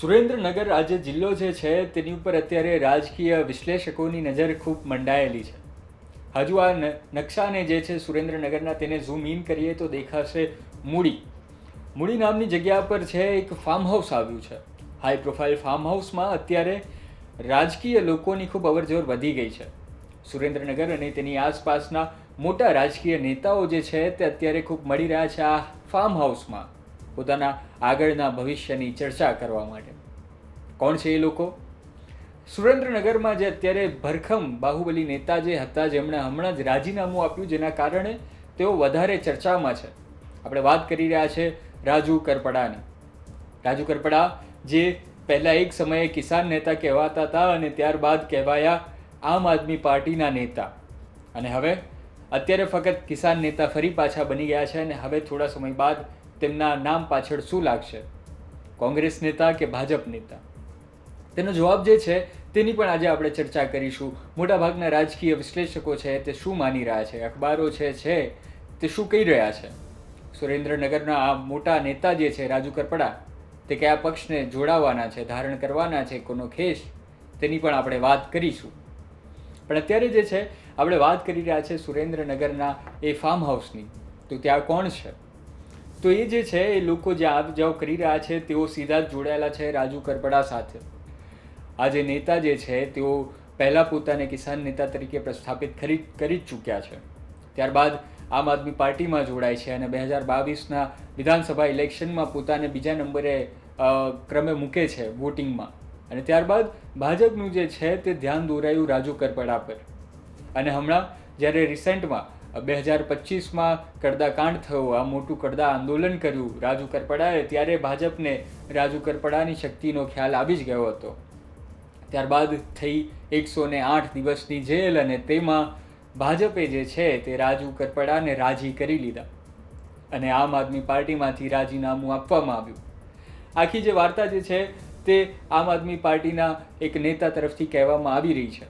સુરેન્દ્રનગર આજે જિલ્લો જે છે, તેની ઉપર અત્યારે રાજકીય વિશ્લેષકોની નજર ખૂબ મંડાયેલી છે. હજુ આ નકશાને જે છે, સુરેન્દ્રનગરના તેને ઝૂમ ઇન કરીએ તો દેખાશે મૂડી. મૂડી નામની જગ્યા પર છે, એક ફાર્મ હાઉસ આવ્યું છે. હાઈ પ્રોફાઇલ ફાર્મ હાઉસમાં અત્યારે રાજકીય લોકોની ખૂબ અવરજવર વધી ગઈ છે. સુરેન્દ્રનગર અને તેની આસપાસના મોટા રાજકીય નેતાઓ જે છે, તે અત્યારે ખૂબ મળી રહ્યા છે આ ફાર્મ હાઉસમાં પોતાના આગળના ભવિષ્યની ચર્ચા કરવા માટે. કોણ છે એ લોકો? સુરેન્દ્રનગરમાં જે અત્યારે ભરખમ બાહુબલી નેતા જે હતા, જેમણે હમણાં જ રાજીનામું આપ્યું, જેના કારણે તેઓ વધારે ચર્ચામાં છે. આપણે વાત કરી રહ્યા છે રાજુ કરપડાની. રાજુ કરપડા, જે પહેલાં એક સમયે કિસાન નેતા કહેવાતા હતા અને ત્યારબાદ કહેવાયા આમ આદમી પાર્ટીના નેતા. અને હવે અત્યારે ફક્ત કિસાન નેતા ફરી પાછા બની ગયા છે અને હવે થોડા સમય બાદ તેમના નામ પાછળ શું લાગશે? કોંગ્રેસ નેતા કે ભાજપ નેતા? તેનો જવાબ જે છે, તેની પણ આજે આપણે ચર્ચા કરીશું. મોટાભાગના રાજકીય વિશ્લેષકો છે, તે શું માની રહ્યા છે? અખબારો છે છે, તે શું કહી રહ્યા છે? સુરેન્દ્રનગરના આ મોટા નેતા જે છે, રાજુ કરપડા, તે કયા પક્ષને જોડાવાના છે, ધારણ કરવાના છે, કોનો ખેસ? તેની પણ આપણે વાત કરીશું. પણ અત્યારે જે છે, આપણે વાત કરી રહ્યા છે સુરેન્દ્રનગરના એ ફાર્મ હાઉસની તો ત્યાં કોણ છે? તો એ જે છે, એ લોકો જે આપ જાવ કરી રહ્યા છે, તેઓ સીધા જ જોડાયેલા છે રાજુ કરપડા સાથે. આ જે નેતા જે છે, તેઓ પહેલાં પોતાને કિસાન નેતા તરીકે પ્રસ્થાપિત કરી કરી જ ચૂક્યા છે. ત્યારબાદ આમ આદમી પાર્ટીમાં જોડાય છે અને બે હજાર બાવીસના વિધાનસભા ઇલેક્શનમાં પોતાને બીજા નંબરે ક્રમે મૂકે છે વોટિંગમાં. અને ત્યારબાદ ભાજપનું જે છે, તે ધ્યાન દોરાયું રાજુ કરપડા પર. અને હમણાં જ્યારે રિસેન્ટમાં બે હજાર પચીસમાં કડદાકાંડ થયો. આ મોટું કડદા આંદોલન કર્યું રાજુ કરપડાએ, ત્યારે ભાજપને રાજુ કરપડાની શક્તિનો ખ્યાલ આવી જ ગયો હતો. ત્યારબાદ થઈ એકસો ને આઠ દિવસની જેલ અને તેમાં ભાજપે જે છે તે રાજુ કરપડાને રાજી કરી લીધા અને આમ આદમી પાર્ટીમાંથી રાજીનામું આપવામાં આવ્યું. આખી જે વાર્તા જે છે તે આમ આદમી પાર્ટીના એક નેતા તરફથી કહેવામાં આવી રહી છે.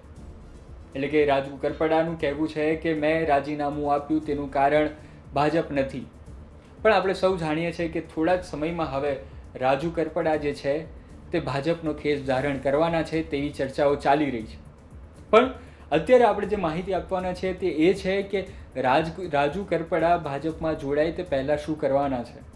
એટલે કે રાજુ કરપડાનું કહેવું છે કે મેં રાજીનામું આપ્યું તેનું કારણ ભાજપ નથી. પણ આપણે સૌ જાણીએ છીએ કે થોડા જ સમયમાં હવે રાજુ કરપડા જે છે તે ભાજપનો ખેસ ધારણ કરવાના છે તેવી ચર્ચાઓ ચાલી રહી છે. પણ અત્યારે આપણે જે માહિતી આપવાના છે તે એ છે કે રાજ રાજુ કરપડા ભાજપમાં જોડાય તે પહેલાં શું કરવાના છે?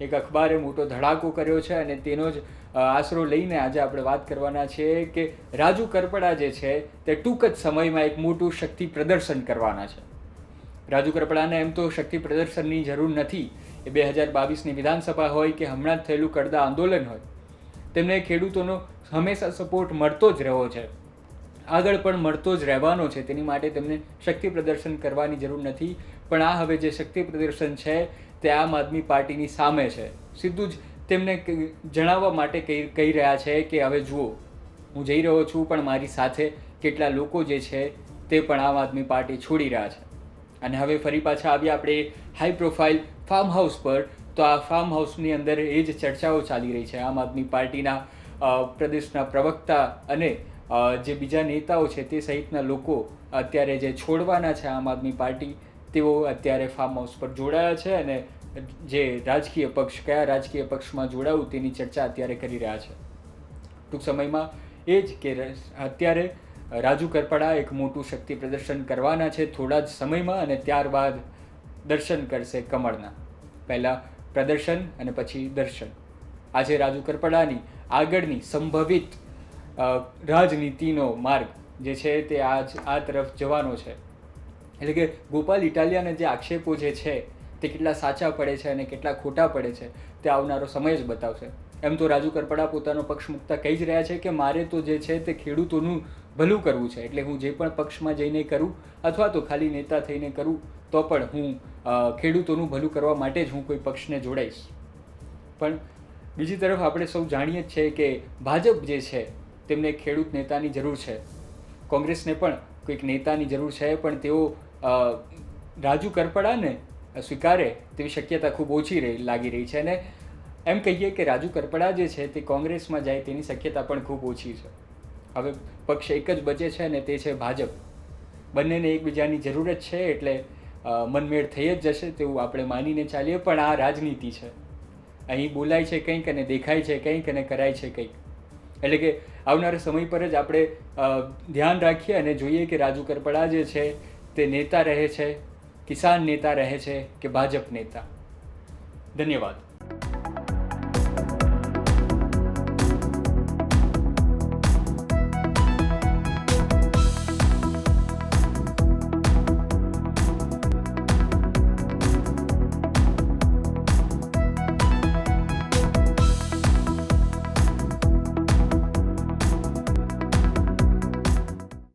એક અખબારે મોટો ધડાકો કર્યો છે અને તેનો જ આશરો લઈને આજે આપણે વાત કરવાના છીએ કે રાજુ કરપડા જે છે તે ટૂંક જ સમયમાં એક મોટું શક્તિ પ્રદર્શન કરવાના છે. રાજુ કરપડાને એમ તો શક્તિ પ્રદર્શનની જરૂર નથી. એ બે હજાર બાવીસની વિધાનસભા હોય કે હમણાં જ થયેલું કડદા આંદોલન હોય, તેમને ખેડૂતોનો હંમેશા સપોર્ટ મળતો જ રહ્યો છે. આગળ પણ મળતો જ રહેવાનો છે. તેની માટે તેમને શક્તિ પ્રદર્શન કરવાની જરૂર નથી. પણ આ હવે જે શક્તિ પ્રદર્શન છે તે આમ આદમી પાર્ટીની સામે છે. સીધું જ તેમને જણાવવા માટે કહી કહી રહ્યા છે કે હવે જુઓ, હું જઈ રહ્યો છું પણ મારી સાથે કેટલા લોકો જે છે તે પણ આમ આદમી પાર્ટી છોડી રહ્યા છે. અને હવે ફરી પાછા આવીએ આપણે હાઈ પ્રોફાઇલ ફાર્મ હાઉસ પર. તો આ ફાર્મ હાઉસની અંદર એ જ ચર્ચાઓ ચાલી રહી છે. આમ આદમી પાર્ટીના પ્રદેશના પ્રવક્તા અને જે બીજા નેતાઓ છે તે સહિતના લોકો અત્યારે જે છોડવાના છે આમ આદમી પાર્ટી તેઓ અત્યારે ફાર્મ હાઉસ પર જોડાયા છે અને જે રાજકીય પક્ષ, કયા રાજકીય પક્ષમાં જોડાવું તેની ચર્ચા અત્યારે કરી રહ્યા છે. ટૂંક સમયમાં એ જ કે અત્યારે રાજુ કરપડા એક મોટું શક્તિ પ્રદર્શન કરવાના છે થોડા જ સમયમાં અને ત્યારબાદ દર્શન કરશે કમળના. પહેલાં પ્રદર્શન અને પછી દર્શન. આજે રાજુ કરપડાની આગળની સંભવિત રાજનીતિનો માર્ગ જે છે તે આજ આ તરફ જવાનો છે. એટલે કે ગોપાલ ઇટાલિયાના જે આક્ષેપો જે છે, તે કેટલા સાચા પડે છે અને કેટલા ખોટા પડે છે, તે આવનારો સમય જ બતાવશે. એમ તો રાજુ કરપડા પોતાનો પક્ષ મુકતા કહી જ રહ્યા છે કે મારે તો જે છે તે ખેડૂતોનું ભલું કરવું છે, એટલે હું જે પણ પક્ષમાં જઈને કરું અથવા તો ખાલી નેતા થઈને કરું, તો પણ હું ખેડૂતોનું ભલું કરવા માટે જ હું કોઈ પક્ષને જોડાઈશ. પણ બીજી તરફ આપણે સૌ જાણીએ જ છે કે ભાજપ જે છે, તેમને ખેડૂત નેતાની જરૂર છે. કોંગ્રેસને પણ કોઈક નેતાની જરૂર છે, પણ તેઓ રાજુ કરપડાને સ્વીકારે તેવી શક્યતા ખૂબ ઓછી રહી, લાગી રહી છે. અને એમ કહીએ કે રાજુ કરપડા જે છે તે કોંગ્રેસમાં જાય તેની શક્યતા પણ ખૂબ ઓછી છે. હવે પક્ષ એક જ બચે છે અને તે છે ભાજપ. બંનેને એકબીજાની જરૂર જ છે એટલે મનમેળ થઈ જ જશે તેવું આપણે માનીને ચાલીએ, પણ આ રાજનીતિ છે. અહીં બોલાય છે કંઈક અને દેખાય છે કંઈક અને કરાય છે કંઈક. એટલે કે આવનારા સમય પર જ આપણે ધ્યાન રાખીએ અને જોઈએ કે રાજુ કરપડા જે છે તે નેતા રહે છે કિસાન નેતા રહે છે કે ભાજપ નેતા? ધન્યવાદ.